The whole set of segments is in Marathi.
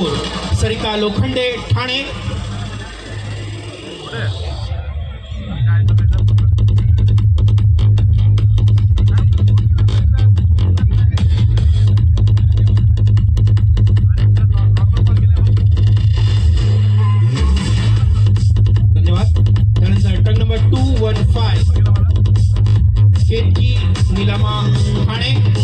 वन सरिता लोखंडे ठाणे. धन्यवाद. त्यानंतर number two one five Ketaki Nilama Thane.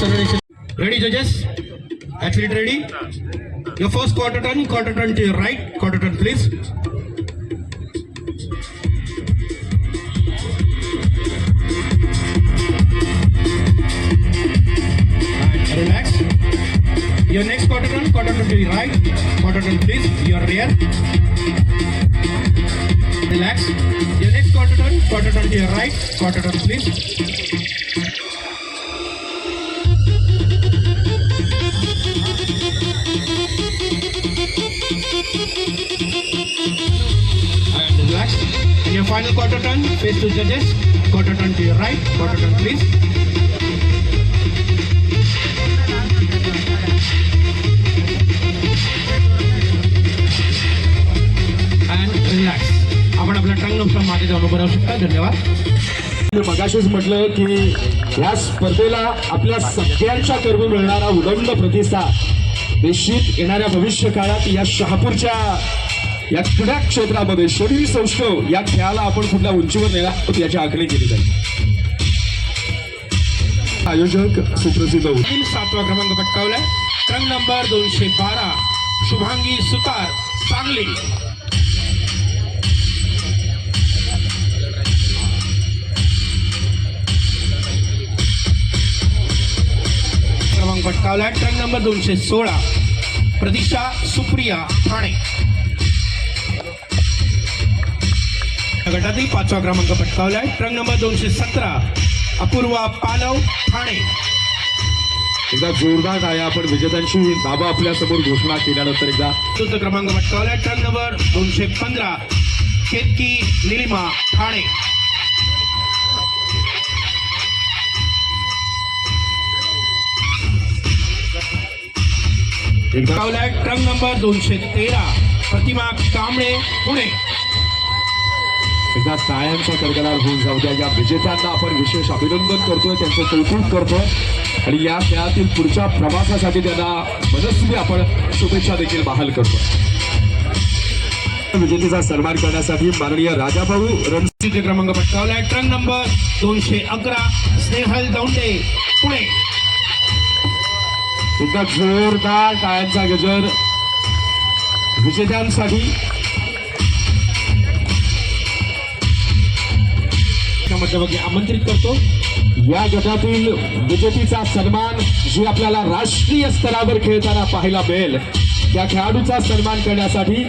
Ready judges athlete ready your athlete ready your first quarter turn quarter turn to your right quarter Relax. Your next quarter turn, quarter turn to your right, quarter turn please, your rear. Relax. Your next quarter turn, quarter turn to your right, quarter turn please. Final quarter turn, face to judges. Quarter turn to your right, quarter turn please. And relax. आपण आपला टंग नुकसान मागे जाऊन उभं राहू शकता धन्यवाद मी मगाशीच म्हटलं की या स्पर्धेला आपल्या सगळ्यांच्या कडून मिळणारा उदंड प्रतिसाद निश्चित येणाऱ्या भविष्य काळात या शहापूरच्या या क्रीडा क्षेत्रामध्ये शरीर सौष्ठव या खेळाला आपण कुठल्या उंचीवर नेला आहोत याची आखणी केली जाईल. आयोजक सुप्रसिद्ध सातवा क्रमांक पटकावलाय. क्रम नंबर दोनशे बारा शुभांगी सुतार सांगली. क्रमांक पटकावलाय. ट्रंक नंबर दोनशे सोळा प्रतीक्षा सुप्रिया ठाणे. गटातील पाचवा क्रमांक पटकावलाय. ट्रक नंबर दोनशे सतरा अपूर्वा पालव ठाणे. एकदा जोरदार आहे आपण विजेत्यांची नावं आपल्यासमोर घोषणा केल्यानंतर एकदा चतुर्थ क्रमांक पटकावला ट्रक नंबर दोनशे पंधरा केतकी निलिमा ठाणे. एकदा ट्रक नंबर दोनशे तेरा प्रतिमा कांबळे पुणे. एकदा टाळ्यांचा कडकडाट होऊन जाऊ द्या. या विजेत्यांना आपण विशेष अभिनंदन करतोय त्यांचं कौतुक करतोय. आणि या खेळातील पुढच्या प्रवासासाठी त्यांना मनस्वी आपण शुभेच्छा देखील बहाल करतो विजेतेचा सन्मान करण्यासाठी माननीय राजाभाऊ रण क्रमांक पटकावलाय. ट्रक नंबर दोनशे अकरा स्नेहल दौंडे पुणे. एकदा जोरदार टाळ्यांचा गजर विजेत्यांसाठी मध्यभागी आमंत्रित करतो. या गटातील विजेतीचा सन्मान जी आपल्याला राष्ट्रीय स्तरावर खेळताना पाहायला मिळेल त्या खेळाडूचा सन्मान करण्यासाठी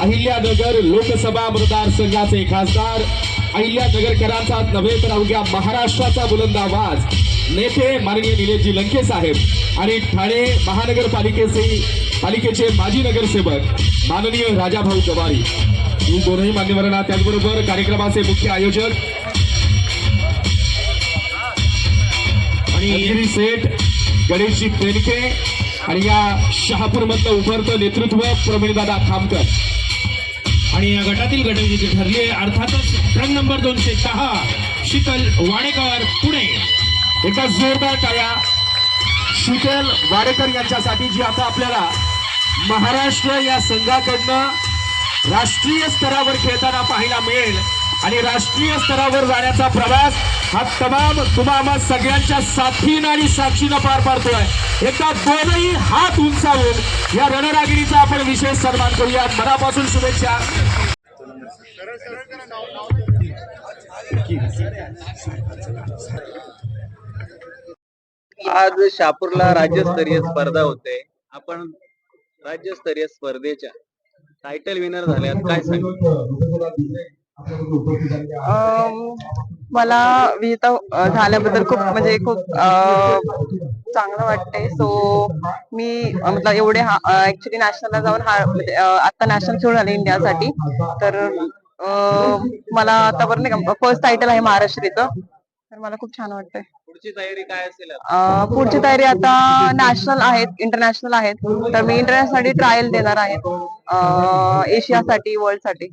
अहिल्यानगर लोकसभा मतदारसंघाचे खासदार अहिल्यानगरकरांचा नव्हे तर अवघ्या महाराष्ट्राचा बुलंद आवाज. नेते माननीय निलेशजी लंके साहेब आणि ठाणे महानगरपालिकेचे पालिकेचे माजी नगरसेवक माननीय राजाभाऊ जवारी. ही दोनही मान्यवरांना त्याचबरोबर कार्यक्रमाचे मुख्य आयोजक आणि एरवी सेठ गणेशजी पेनके आणि या शहापूर मधलं उभरतं नेतृत्व प्रवीणदादा खामकर. आणि या गटातील गटविजेते ठरले अर्थातच रंग नंबर दोनशे सहा शीतल वाडेकर पुणे. एका जोरदार टाळ्या. शीतल वाडेकर यांच्यासाठी जी आता आपल्याला महाराष्ट्र या संघाकडनं राष्ट्रीय स्तरावर खेळताना पाहायला मिळेल आणि राष्ट्रीय स्तरावर जाण्याचा प्रवास हा तमाम तुम्हा सगळ्यांच्या साथीनं आणि साक्षीनं पार पाडतोय. एकदा दोनही हात उंचावून या रणरागिणीचा आपण विशेष सन्मान करूया. मनापासून शुभेच्छा. आज शापूरला राज्यस्तरीय स्पर्धा होते. आपण राज्यस्तरीय स्पर्धेच्या टायटल विनर झाल्यात. काय सांगितलं मला विजेता अ, झाल्याबद्दल खूप म्हणजे खूप चांगलं वाटतंय. सो मी मतलब एवढे ऍक्च्युली नॅशनलला जाऊन हा म्हणजे, आता नॅशनल खेळून आले इंडियासाठी. तर मला आतापर्यंत नाही का फर्स्ट टायटल आहे महाराष्ट्रीचं. तर मला खूप छान वाटतंय. पुढची तयारी काय असेल पुढची तयारी आता नॅशनल आहेत इंटरनॅशनल आहेत. तर मी इंटरनॅशनलसाठी ट्रायल देणार आहे. एशियासाठी वर्ल्डसाठी